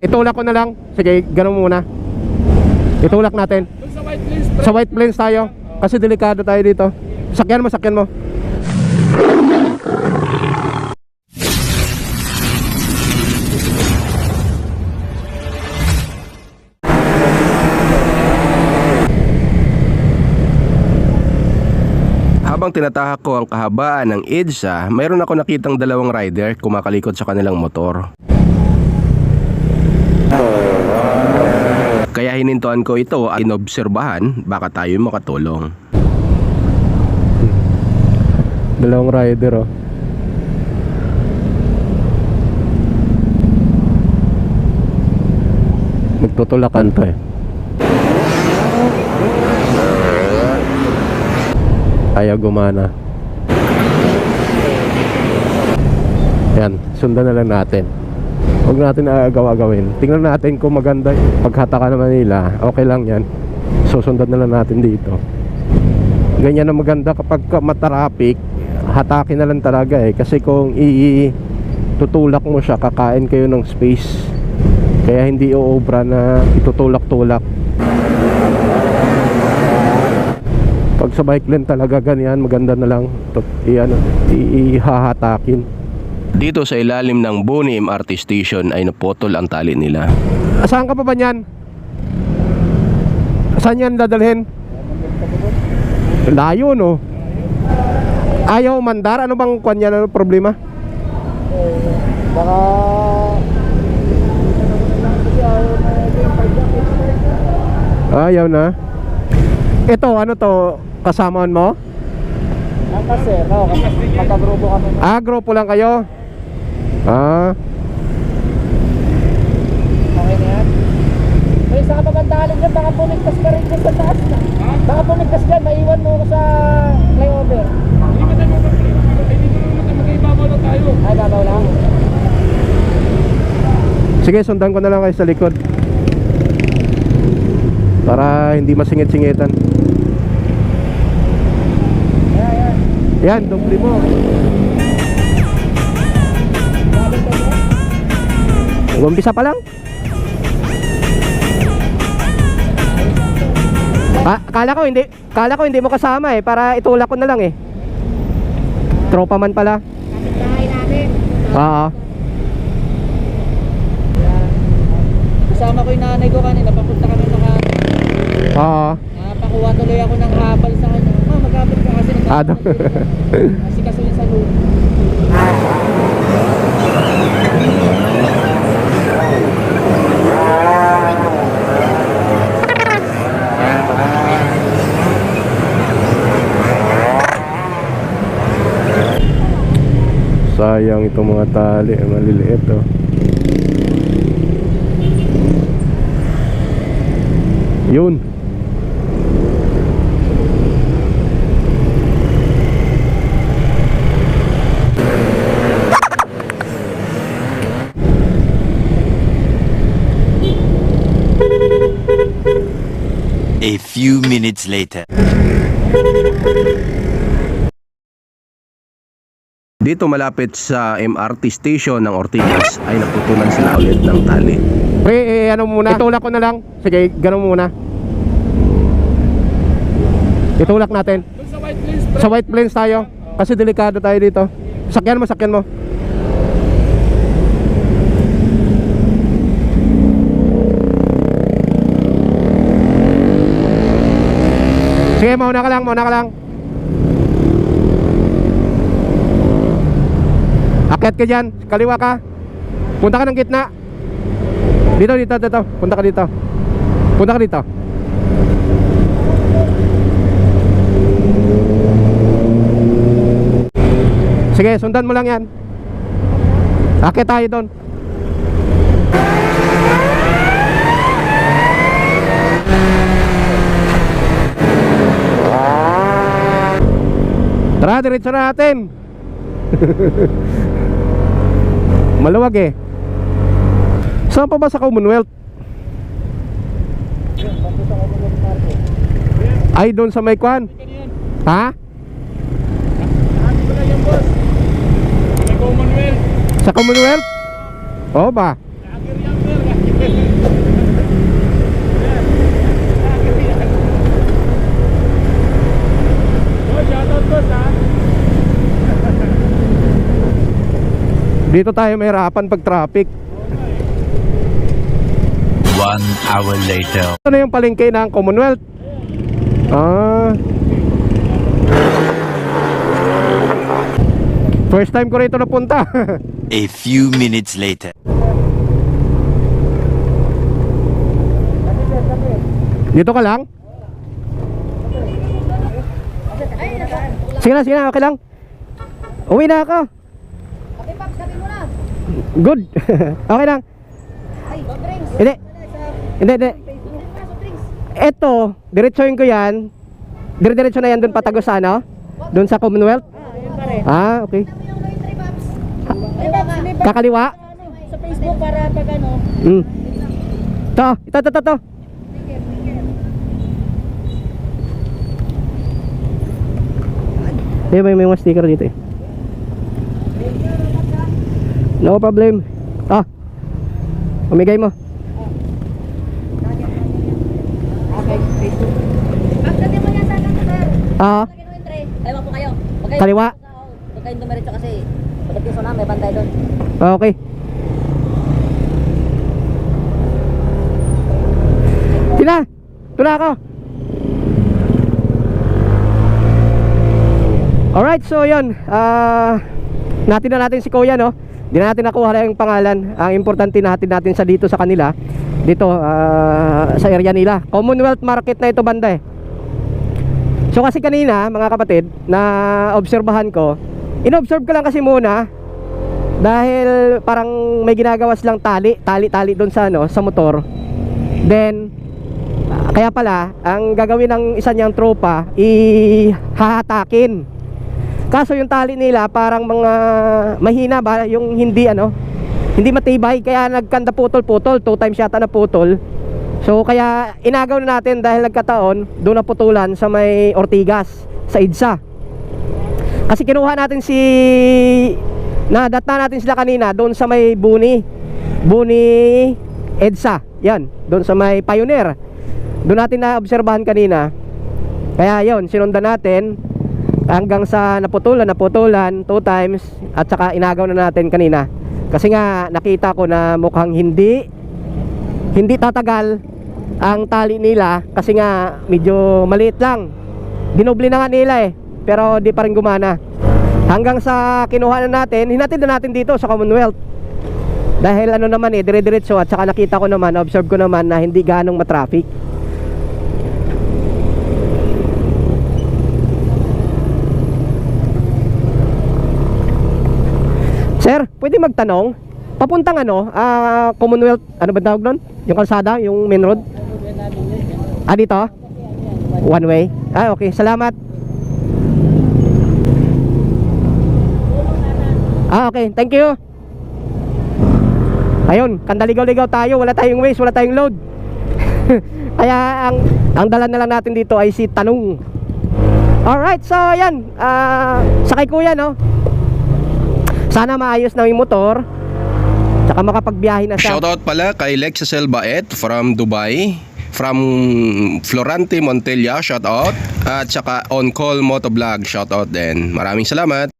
Itulak ko na lang. Sige, ganun muna. Itulak natin. Sa White Plains, Sa White Plains tayo. Kasi delikado tayo dito. Sakyan mo, sakyan mo. Habang tinatahak ko ang kahabaan ng EDSA, mayroon ako nakitang dalawang rider kumakalikot sa kanilang motor. Kaya hinintuan ko ito at inobserbahan baka tayo makatulong. Dalawang rider, oh. Magtutulakan to eh. Ayaw gumana. Yan, sundan na lang natin. Huwag natin agaw-agawin. Tingnan natin kung maganda yung paghata ka ng Manila. Okay lang yan. Susundan na lang natin dito. Ganyan na maganda kapag ka matraffic, hatakin na lang talaga eh. Kasi kung i-tutulak mo siya, kakain kayo ng space. Kaya hindi uobra na itutulak-tulak. Pag sa bike lane talaga ganyan, maganda na lang tut- i-ano, i- ihahatakin. Dito sa ilalim ng Boni MRT Station ay naputol ang tali nila. Saan ka pa ba niyan? Saan yan dadalhin? Layo no Ayaw mandar Ano bang kwan yan? Ano problema? baka... Ayaw na Ito ano to Kasamaan mo? Ang kasi, no, magkagrupo kami. Ah grupo lang kayo Ah Okay na yan. May isa ka pa bandalan dyan, baka pumigtas ka rin dyan sa taas na. Baka pumigtas dyan, maiwan mo ko sa flyover. Hindi ba tayo mag-ibabaw na tayo? Ay, babaw lang. Sige sundan ko na lang kayo sa likod Para hindi masingit-singitan Ayan, ayan. Yan, doble mo Umpisa pa lang Ah, kala ko hindi, kala ko hindi mo kasama eh para itulak ko na lang eh. Tropa man pala. Bahay namin. Oo. Kasama ko yung nanay ko kanina, papunta kami naka... Oo. Napakuha tuloy ako ng habal sa kanya. Ma, maghabal ka kasi nag Ano? Kasi kasi sa loob. Sayang itong mga tali, maliliit oh. Yun. A few minutes later. Dito malapit sa MRT station ng Ortigas ay naputulan sila ulit ng tali. Pre, eh, ano muna? Itulak ko na lang. Sige, ganun muna. Itulak natin. Sa White Plains, Sa White Plains tayo. Kasi delikado tayo dito. Sakyan mo, sakyan mo. Sige, mauna ka lang, mauna ka lang. Akyat ka dyan, kaliwa ka. Punta ka ng gitna. Dito, dito, dito. Punta ka dito. Punta ka dito. Sige, sundan mo lang yan. Akit tayo doon. Tara, diretso na natin. Maluwag eh. Saan pa ba sa Commonwealth? Ay, doon sa may kwan. Ha? Sa Commonwealth. Sa Commonwealth? Oo ba? Lager yan, sir. Dito tayo mahirapan pag traffic. One hour later. Ano yung palengke ng Commonwealth? Ah. First time ko rito napunta. A few minutes later. Dito ka lang? Sige na, sige na, okay lang. Uwi na ako. Okay, Paps, sabi mo na. Good. okay lang. Ay. Hindi. Hindi, hindi. drinks. Eto, diretsoin ko yan. Dire-diretso na yan doon patagos sa ano? Doon sa Commonwealth? Ah. Ah, okay. Kakaliwa? sa Facebook para pag ano. Mm. Ito, ito, ito, ito, ito. May, may, may mga sticker dito eh. No problem. Ah. Umigay mo. Ah. Kaliwa po kayo. Kaliwa. Huwag kayong dumiretso kasi. Pagdating sa na, may bantay doon. okay. Tina, tula ako. Alright, so yun. Ah, natin na natin si Kuya, no? Di na natin nakuha na yung pangalan. Ang importante natin natin sa dito sa kanila. Dito, ah, sa area nila. Commonwealth Market na ito banda eh. So kasi kanina, mga kapatid, na obserbahan ko, inobserve ko lang kasi muna dahil parang may ginagawa silang tali, tali-tali doon sa ano, sa motor. Then ah, kaya pala, ang gagawin ng isa niyang tropa, ihahatakin. Kaso yung tali nila parang mga mahina ba, yung hindi ano, hindi matibay kaya nagkanda putol-putol, two times yata na putol. So kaya inagaw na natin dahil nagkataon doon na putulan sa may Ortigas sa EDSA. Kasi kinuha natin si nadatna natin sila kanina doon sa may Buni. Buni EDSA. Yan, doon sa may Pioneer. Doon natin na obserbahan kanina. Kaya yon, sinundan natin hanggang sa naputulan, naputulan two times at saka inagaw na natin kanina. Kasi nga nakita ko na mukhang hindi hindi tatagal ang tali nila kasi nga medyo maliit lang. Dinoble na nga nila eh, pero di pa rin gumana. Hanggang sa kinuha na natin, hinatid na natin dito sa Commonwealth. Dahil ano naman eh, dire-diretso at saka nakita ko naman, observe ko naman na hindi ganong matraffic. Sir, pwede magtanong? Papuntang ano, ah, Commonwealth, ano ba tawag doon? Yung kalsada, yung main road? Ah, dito? One way? Ah, okay. Salamat. Ah, okay. Thank you. Ayun, kandaligaw-ligaw tayo. Wala tayong waste, wala tayong load. Kaya ang ang dala na lang natin dito ay si Tanong. Alright, so yan. Ah, sakay kuya, no? Sana maayos na yung motor. Tsaka makapagbiyahe na siya. Shoutout pala kay Lexacel Baet from Dubai. From Florante Montella, shoutout. At saka On Call Motovlog, shoutout din. Maraming salamat.